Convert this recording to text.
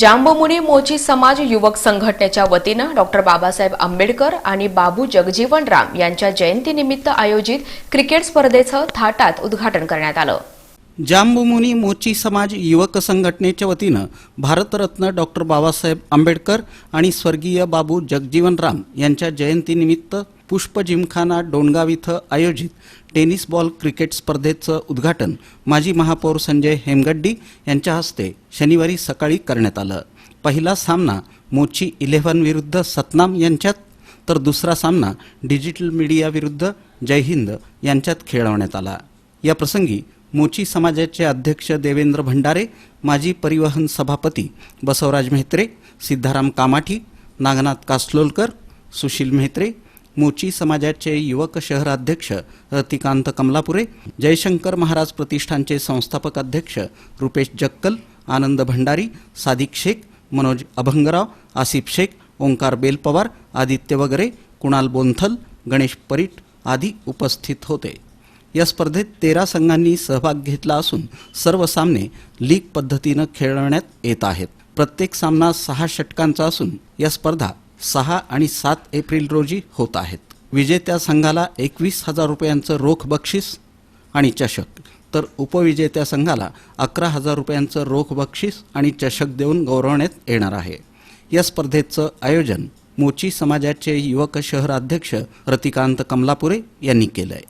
जांबमुनी मोची समाज युवक संघटनेच्या वतीनं डॉक्टर बाबासाहेब आंबेडकर आणि बाबू जगजीवन राम यांच्या जयंतीनिमित्त आयोजित क्रिकेट स्पर्धेचं थाटात उद्घाटन करण्यात आलं. जांबुमुनी मोची समाज युवक संघटनेच्या वतीनं भारतरत्न डॉक्टर बाबासाहेब आंबेडकर आणि स्वर्गीय बाबू जगजीवन राम यांच्या जयंतीनिमित्त पुष्प जिमखाना डोणगाव इथं आयोजित टेनिस बॉल क्रिकेट स्पर्धेचं उद्घाटन माजी महापौर संजय हेमगड्डी यांच्या हस्ते शनिवारी सकाळी करण्यात आलं. पहिला सामना मोची इलेव्हन विरुद्ध सतनाम यांच्यात तर दुसरा सामना डिजिटल मीडिया विरुद्ध जय हिंद यांच्यात खेळवण्यात आला. या प्रसंगी मोची समाजाचे अध्यक्ष देवेंद्र भंडारे माजी परिवहन सभापती बसवराज म्हेत्रे सिद्धाराम कामाठी नागनाथ कासलोलकर सुशील म्हेत्रे मोची समाजाचे युवक शहराध्यक्ष रतिकांत कमलापुरे जयशंकर महाराज प्रतिष्ठानचे संस्थापक अध्यक्ष रुपेश जक्कल आनंद भंडारी सादिक शेख मनोज अभंगराव आसिफ शेख ओंकार बेलपवार आदित्य वगैरे कुणाल बोंथल गणेश परीट आदी उपस्थित होते. या स्पर्धेत तेरा संघांनी सहभाग घेतला असून सर्व सामने लीग पद्धतीनं खेळवण्यात येत आहेत. प्रत्येक सामना सहा षटकांचा असून या स्पर्धा सहा आणि सात एप्रिल रोजी होत आहेत. विजेत्या संघाला एकवीस हजार रुपयांचं रोख बक्षीस आणि चषक. तर उपविजेत्या संघाला अकरा हजार रुपयांचं रोख बक्षीस आणि चषक देऊन गौरवण्यात येणार आहे. या स्पर्धेचं आयोजन मोची समाजाचे युवक शहर अध्यक्ष रतिकांत कमलापुरे यांनी केलं आहे